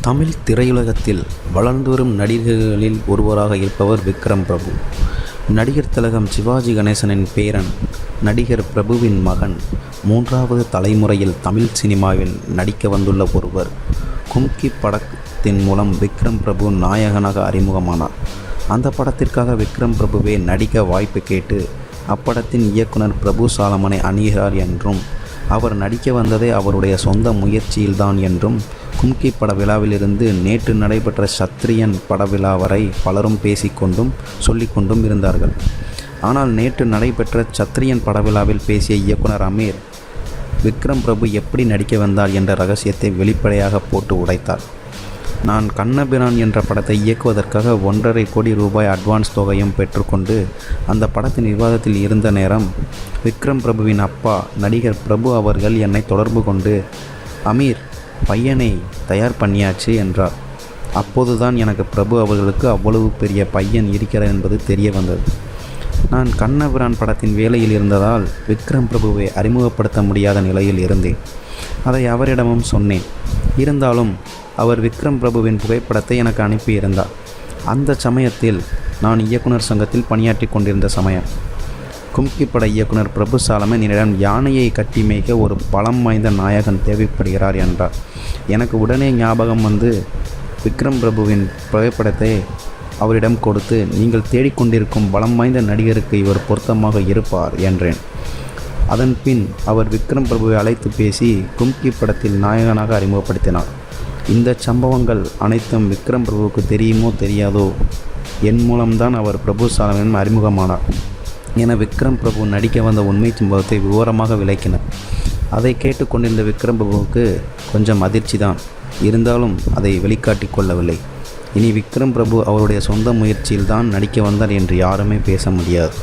தமிழ் திரையுலகத்தில் வளர்ந்து வரும் நடிகர்களில் ஒருவராக இருப்பவர் விக்ரம் பிரபு. நடிகர் திலகம் சிவாஜி கணேசனின் பேரன் நடிகர் பிரபுவின் மகன் மூன்றாவது தலைமுறையில் தமிழ் சினிமாவில் நடிக்க வந்துள்ள ஒருவர். கும்கி படத்தின் மூலம் விக்ரம் பிரபு நாயகனாக அறிமுகமானார். அந்த படத்திற்காக விக்ரம் பிரபுவே நடிக்க வாய்ப்பு கேட்டு அப்படத்தின் இயக்குனர் பிரபு சாலமனை அணுகிறார் என்றும் அவர் நடிக்க வந்ததே அவருடைய சொந்த முயற்சியில்தான் என்றும் கும்கி பட விழாவிலிருந்து நேற்று நடைபெற்ற சத்ரியன் பட விழா வரை பலரும் பேசிக்கொண்டும் சொல்லிக்கொண்டும் இருந்தார்கள். ஆனால் நேற்று நடைபெற்ற சத்ரியன் பட விழாவில் பேசிய இயக்குனர் அமீர் விக்ரம் பிரபு எப்படி நடிக்க வந்தார் என்ற ரகசியத்தை வெளிப்படையாக போட்டு உடைத்தார். நான் கண்ணபிரான் என்ற படத்தை இயக்குவதற்காக ஒன்றரை கோடி ரூபாய் அட்வான்ஸ் தொகையும் பெற்றுக்கொண்டு அந்த படத்தின் விவாதத்தில் இருந்த நேரம் விக்ரம் பிரபுவின் அப்பா நடிகர் பிரபு அவர்கள் என்னை தொடர்பு கொண்டு அமீர் பையனை தயார் பண்ணியாச்சு என்றார். அப்போதுதான் எனக்கு பிரபு அவர்களுக்கு அவ்வளவு பெரிய பையன் இருக்கிறார் என்பது தெரிய வந்தது. நான் கண்ணபிரான் படத்தின் வேலையில் இருந்ததால் விக்ரம் பிரபுவை அறிமுகப்படுத்த முடியாத நிலையில் இருந்தேன். அதை அவரிடமும் சொன்னேன். இருந்தாலும் அவர் விக்ரம் பிரபுவின் புகைப்படத்தை எனக்கு அனுப்பியிருந்தார். அந்த சமயத்தில் நான் இயக்குனர் சங்கத்தில் பணியாற்றி கொண்டிருந்த சமயம். கும்கி பட இயக்குனர் பிரபு சாலமன் என்னிடம் யானையை கட்டி மேய்க்க ஒரு பலம் வாய்ந்த நாயகன் தேவைப்படுகிறார் என்றார். எனக்கு உடனே ஞாபகம் வந்து விக்ரம் பிரபுவின் புகைப்படத்தை அவரிடம் கொடுத்து நீங்கள் தேடிக்கொண்டிருக்கும் பலம் வாய்ந்த நடிகருக்கு இவர் பொருத்தமாக இருப்பார் என்றேன். அதன் பின் அவர் விக்ரம் பிரபுவை அழைத்து பேசி கும்கி படத்தில் நாயகனாக அறிமுகப்படுத்தினார். இந்த சம்பவங்கள் அனைத்தும் விக்ரம் பிரபுவுக்கு தெரியுமோ தெரியாதோ என் மூலம்தான் அவர் பிரபு சாலமன் அறிமுகமானார். என விக்ரம் பிரபு நடிக்க வந்த உண்மை சம்பவத்தை விவரமாக விளக்கினார். அதை கேட்டுக்கொண்டிருந்த விக்ரம் பிரபுவுக்கு கொஞ்சம் அதிர்ச்சி தான் இருந்தாலும் அதை வெளிக்காட்டி கொள்ளவில்லை. இனி விக்ரம் பிரபு அவருடைய சொந்த முயற்சியில் தான் நடிக்க வந்தார் என்று யாருமே பேச முடியாது.